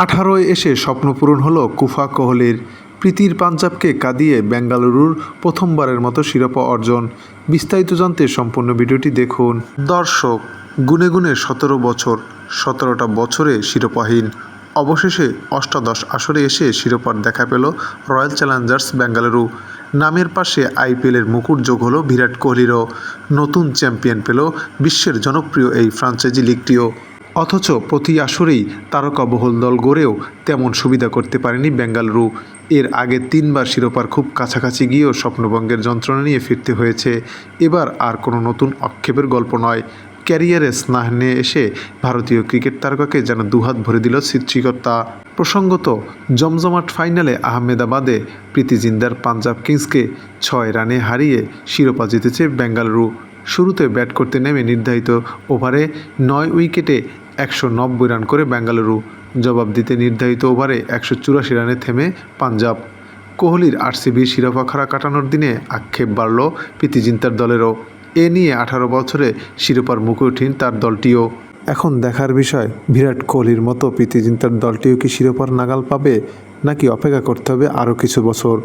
আঠারোয় এসে স্বপ্ন পূরণ হলো কুফা কোহলির। প্রীতির পাঞ্জাবকে কাঁদিয়ে বেঙ্গালুরুর প্রথমবারের মতো শিরোপা অর্জন। বিস্তারিত জানতে সম্পূর্ণ ভিডিওটি দেখুন। দর্শক, গুনে গুনে সতেরো বছর, সতেরোটা বছরে শিরোপাহীন। অবশেষে অষ্টাদশ আসরে এসে শিরোপার দেখা পেল রয়্যাল চ্যালেঞ্জার্স বেঙ্গালুরু। নামের পাশে আইপিএলের মুকুট যোগ হলো বিরাট কোহলিরও। নতুন চ্যাম্পিয়ন পেল বিশ্বের জনপ্রিয় এই ফ্রাঞ্চাইজি লিগটিও। অথচ প্রতি আসরেই তারকাবহুল দল গড়েও তেমন সুবিধা করতে পারেনি বেঙ্গালুরু। এর আগে তিনবার শিরোপার খুব কাছাকাছি গিয়েও স্বপ্নভঙ্গের যন্ত্রণা নিয়ে ফিরতে হয়েছে। এবার আর কোনো নতুন আক্ষেপের গল্প নয়। ক্যারিয়ারে স্নাহ নিয়ে এসে ভারতীয় ক্রিকেট তারকাকে যেন দুহাত ভরে দিল সৃষ্টিকর্তা। প্রসঙ্গত, জমজমাট ফাইনালে আহমেদাবাদে প্রীতি জিন্দার পাঞ্জাব কিংসকে ছয় রানে হারিয়ে শিরোপা জিতেছে বেঙ্গালুরু। শুরুতে ব্যাট করতে নেমে নির্ধারিত ওভারে নয় উইকেটে একশো নব্বই রান করে বেঙ্গালুরু। জবাব দিতে নির্ধারিত ওভারে একশো চুরাশি রানে থেমে পাঞ্জাব। কোহলির আরসিবির শিরোপা খাড়া কাটানোর দিনে আক্ষেপ বাড়ল প্রীতি জিন্তার দলেরও। এ নিয়ে আঠারো বছরে শিরোপার মুখে ওঠেন তার দলটিও। এখন দেখার বিষয়, বিরাট কোহলির মতো প্রীতি জিন্তার দলটিও কি শিরোপার নাগাল পাবে, নাকি অপেক্ষা করতে হবে আরও কিছু বছর?